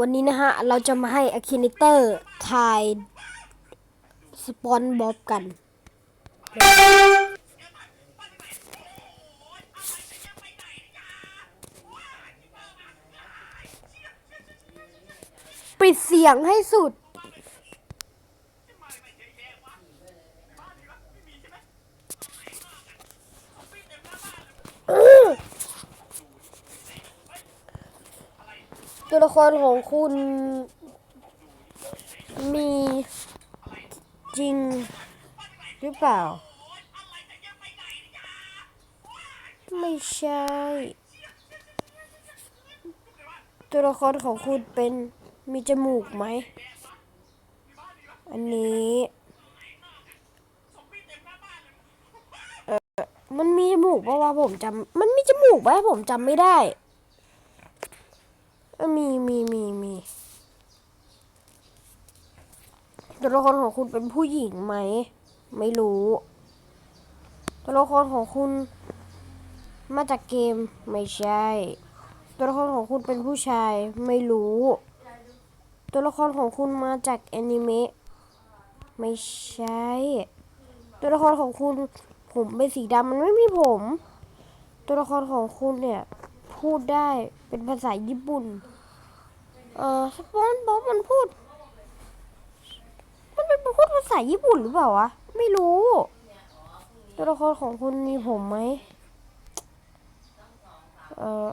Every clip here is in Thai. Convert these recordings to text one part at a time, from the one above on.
วันนี้นะฮะ เราจะมาให้อคินิเตอร์ถ่ายสปอนบ๊อบกัน ปิดเสียงให้สุด ละครของคุณ มีจริงหรือเปล่า ไม่ใช่ ตัวละครของคุณเป็นมีจมูกไหม อันนี้เออมันมีจมูกปะวะผมจำมันมีจมูกปะผมจำไม่ได้ เอ้ยมีมีมีมี ตัวละครของคุณเป็นผู้หญิงไหม ไม่รู้ ตัวละครของคุณ มาจากเกมไม่ใช่ ตัวละครของคุณเป็นผู้ชายไม่รู้ ตัวละครของคุณมาจากแอนิเมะไม่ใช่ ตัวละครของคุณผมเป็นสีดำมันไม่มีผม ตัวละครของคุณเนี่ย พูดได้เป็นภาษาญี่ปุ่น เอ่อสปอนบ๊อบมันพูด มันเป็นพูดภาษาญี่ปุ่นหรือเปล่าวะ ไม่รู้ตัวละครของคุณมีผมไหมเอ่อ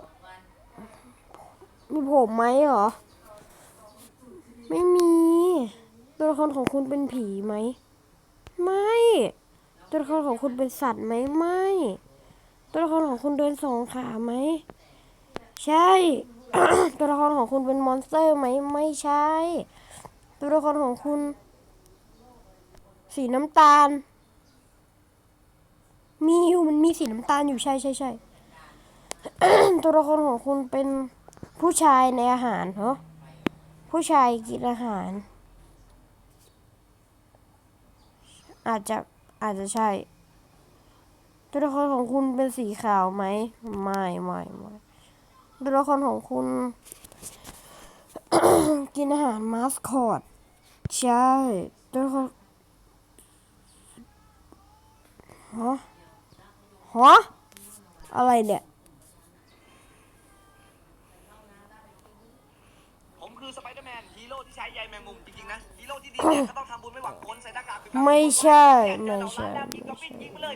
มีผมไหมเหรอ ไม่มี ตัวละครของคุณเป็นผีไหม ไม่ ตัวละครของคุณเป็นสัตว์ไหม ไม่ ตัวละครของคุณเดินสองขาไหม ใช่ ตัวละครของคุณเป็นมอนสเตอร์ไหม ไม่ใช่ ตัวละครของคุณ สีน้ำตาล มีอยู่มันมีสีน้ำตาลอยู่ใช่ใช่ใช่ตัวละครของคุณเป็นผู้ชายในอาหารเหรอผู้ชายกินอาหาร อาจจะอาจจะใช่ ตัวละครของคุณเป็นสีขาวไหมไม่ไม่ไม่ตัวละครของคุณ กินอาหารมาสคอตใช่ตัวละคร ฮะฮะอะไรเนี่ย ผมคือสไปเดอร์แมนฮีโร่ที่ใช้ใยแมงมุมจริงๆนะฮีโร่ที่ดีเนี่ยก็ต้องทำบุญไม่หวังผลใส่หน้ากากปิดบังไม่ใช่เนี่ยไม่เจอใช่ดอกไม้แล้วกินกอบบินยิงไปเลย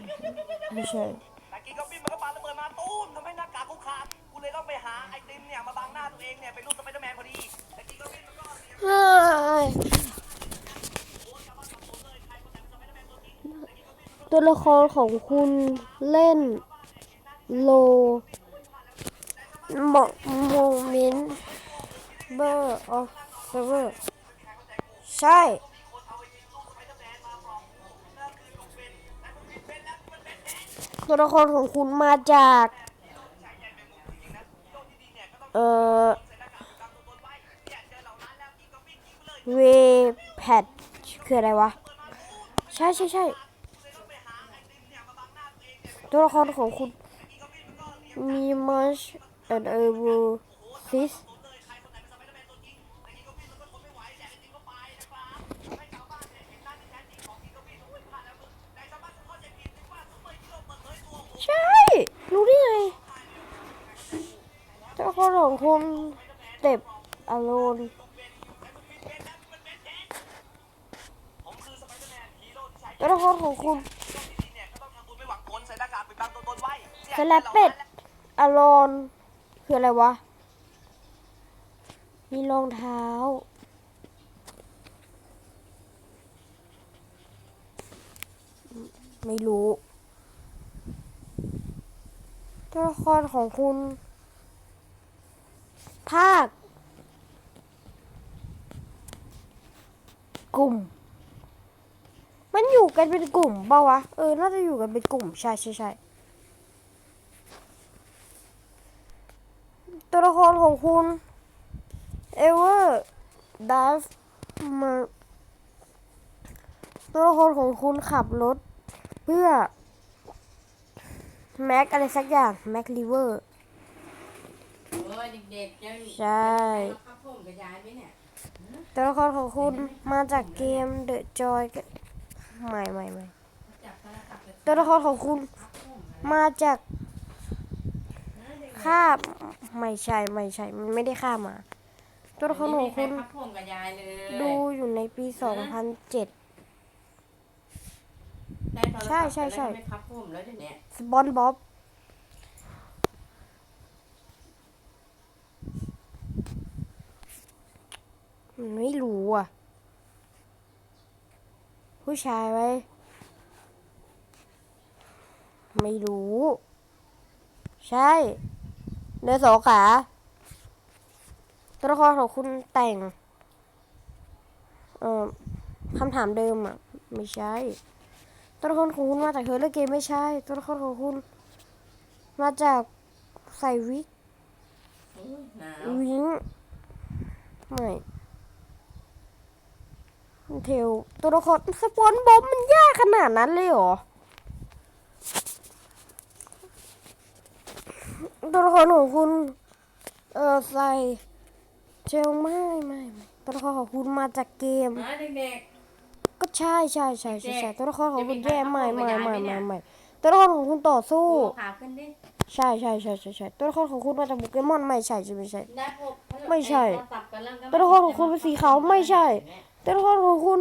ไม่ใช่ แต่กินกอบบินมันก็ปาระเบิดมาตูมทำให้หน้ากากกูขาดกูเลยต้องไปหาไอติมเนี่ยมาบังหน้าตัวเองเนี่ยเป็นรูปสไปเดอร์แมนพอดีแต่กินกอบบินมันก็เสีย เฮ้ย ตัวละครของคุณเล่นโลโมโมเมนต์เบอร์ออฟเซเวอร์ใช่ ตัวละครของคุณมาจาก เอ่อเวแพดคืออะไรวะ ใช่ใช่ใช่ ตัวละครของคุณมีมัชแอนเอเวอร์ซิสใช่ รู้ได้ไงตัวละครของคุณเต็บอโลนผมคือสไปเดอร์แมนตัวละครของคุณ สแลปเป็ดอารอนคืออะไรวะ มีรองเท้า ไม่รู้ตัวละครของคุณ ภาค กลุ่ม มันอยู่กันเป็นกลุ่มเปล่าวะ เออ น่าจะอยู่กันเป็นกลุ่ม ใช่ใช่ใช่ ตัว ละครของคุณเอเวอร์ดัฟมาตัวละครของคุณขับรถ เพื่อแม็กอะไรสักอย่างแม็กลิเวอร์โอ้ยเด็กๆจะใช่ครับผมกับยายไหมเนี่ยตัวละครของคุณมาจากเกม The Joy ไม่ไม่ไม่จับโทรศัพท์ไปตัวละครของคุณครับผมมาจากนะเด็กๆ ฆ่าไม่ใช่ไม่ใช่มันไม่ได้ฆ่ามาตัวละครของคุณไม่มีใรครับผมกับยายเลยดูอยู่ในปี2007ได้โทรศัพท์ใช่ใช่ใช่ไปแล้วก็ไม่ครับผมแล้วเดี๋ยวนี้สปอนบ๊อบไม่รู้อะ ผู้ชายไหมไม่รู้ ใช่ เดินสองขาตัวละครของคุณแต่ง เอ่อคำถามเดิมอะ ไม่ใช่ตัวละครของคุณมาจากเฮอร์เรเกมไม่ใช่ ตัวละครของคุณ มาจากใส่วิกอุ๊ยหนาววิงไม่เทลตัวละครสปอนบอมมันยากขนาดนั้นเลยเหรอ ตัวละครของคุณ เออใส่เทลไม่ไม่ไม่ตัวละครของคุณมาจากเกมนะเด็กก็ใช่ใช่ใช่ใช่ใช่เด็กๆตัวละครของคุณจะมีแย่ใครไม่เข้าไม่ไปไม่ได้ไหมเนี่ไม่ยไม่ตัวละครของคุณต่อๆสู้โอ้ขาขึ้นดิใช่ใช่ใช่ใช่ใช่ตัวละครของคุณมาจากโปเกมอนไม่ใช่ใช่ไม่ใช่ ได้พบไม่ใช่โทรศัพท์กันแก็ตัวละครของคุณเป็นสีขาวไม่ใช่ตัวละครของคุณ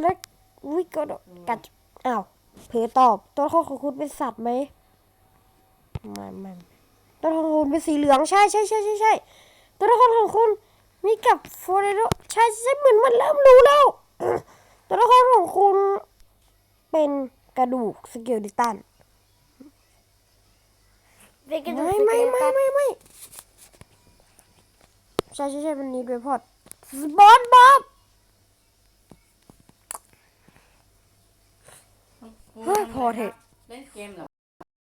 เล็กวิกก็กัดอ้าวเผลอตอบตัวละครของคุณเป็นสัตว์ไหม ไม่ไม่ตัวละครของคุณเป็นสีเหลืองใช่ใช่ใช่ใช่ใช่ตัวละครของคุณมีกับโฟเรโรใช่ใช่เหมือนมันเริ่มรู้แล้วตัวละครของคุณเป็นกระดูกสเกลดิตันไม่ไม่ไม่ไม่ไม่ใช่ใช่ใช่มันนี้ด้วยพอดสปอนบ๊อบเฮ้ยพอเถอะเล่นเกมเหรอ